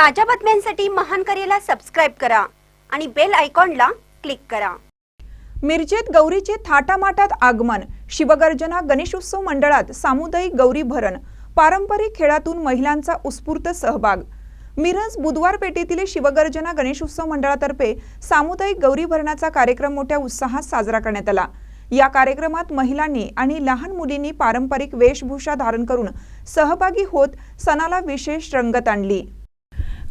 ताज्या बातम्यांसाठी महान करेला सबस्क्राईब करा आणि बेल आयकॉनला क्लिक करा. मिरजेत गौरीचे थाटामाटात आगमन. शिवगर्जना गणेशोत्सव मंडळात सामुदायिक गौरी भरण. पारंपरिक खेळातून महिलांचा उत्स्फूर्त सहभाग. मिरज बुधवार पेठेतील शिवगर्जना गणेशोत्सव मंडळातर्फे सामुदायिक गौरी भरणाचा कार्यक्रम मोठ्या उत्साहात साजरा करण्यात आला. या कार्यक्रमात महिलांनी आणि लहान मुलींनी पारंपरिक वेशभूषा धारण करून सहभागी होत सणाला विशेष रंगत आणली.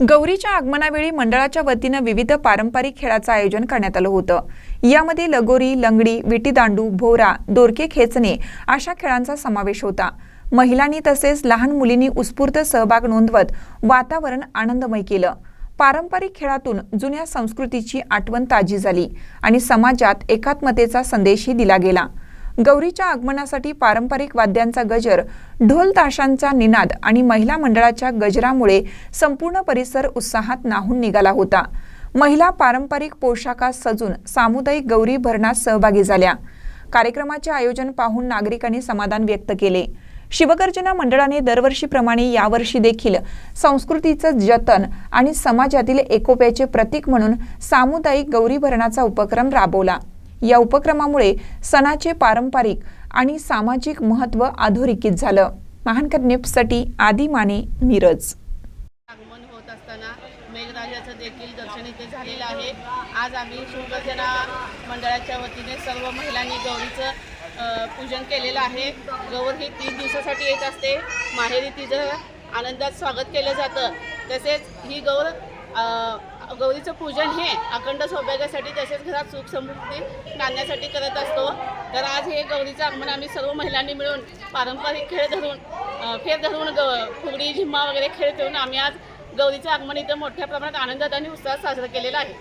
गौरीच्या आगमनावेळी मंडळाच्या वतीनं विविध पारंपरिक खेळाचं आयोजन करण्यात आलं होतं. यामध्ये लगोरी लंगडी विटीदांडू भोरा दोरके खेचणे अशा खेळांचा समावेश होता. महिलांनी तसेच लहान मुलींनी उत्स्फूर्त सहभाग नोंदवत वातावरण आनंदमय केलं. पारंपरिक खेळातून जुन्या संस्कृतीची आठवण ताजी झाली आणि समाजात एकात्मतेचा संदेशही दिला गेला. गौरीच्या आगमनासाठी पारंपरिक वाद्यांचा गजर ढोल ताशांचा निनाद आणि महिला मंडळाच्या गजरामुळे संपूर्ण परिसर उत्साहात नाहून निघाला होता. महिला पारंपरिक पोशाखात सजून सामुदायिक गौरी भरणात सहभागी झाल्या. कार्यक्रमाचे आयोजन पाहून नागरिकांनी समाधान व्यक्त केले. शिवगर्जना मंडळाने दरवर्षीप्रमाणे यावर्षी देखील संस्कृतीचं जतन आणि समाजातील एकोप्याचे प्रतीक म्हणून सामुदायिक गौरी भरणाचा उपक्रम राबवला. या उपक्रमामुळे सणाचे पारंपरिक आणि सामाजिक महत्त्व अधोरेखित झालं. महानकर न्यूजसाठी आदी माने मिरज. आगमन होत असताना मेघराजाचं देखील दर्शन इथे झालेलं आहे. आज आम्ही शिवगर्जना मंडळाच्या वतीने सर्व महिलांनी गौरीचं पूजन केलेलं आहे. गौर ही तीन दिवसासाठी येत असते. माहेरी तिचं आनंदात स्वागत केलं जातं. तसेच ही गौर गौरीचं पूजन हे अखंड सौभाग्यासाठी तसेच घरात सुख समृद्धी नाण्यासाठी करत असतो. तर आज हे गौरीचं आगमन आम्ही सर्व महिलांनी मिळून पारंपरिक खेळ धरून फेर धरून ग फुगडी झिम्मा वगैरे खेळ खेळून आम्ही आज गौरीचं आगमन इथं मोठ्या प्रमाणात आनंदात आणि उत्साहात साजरं केलेलं आहे.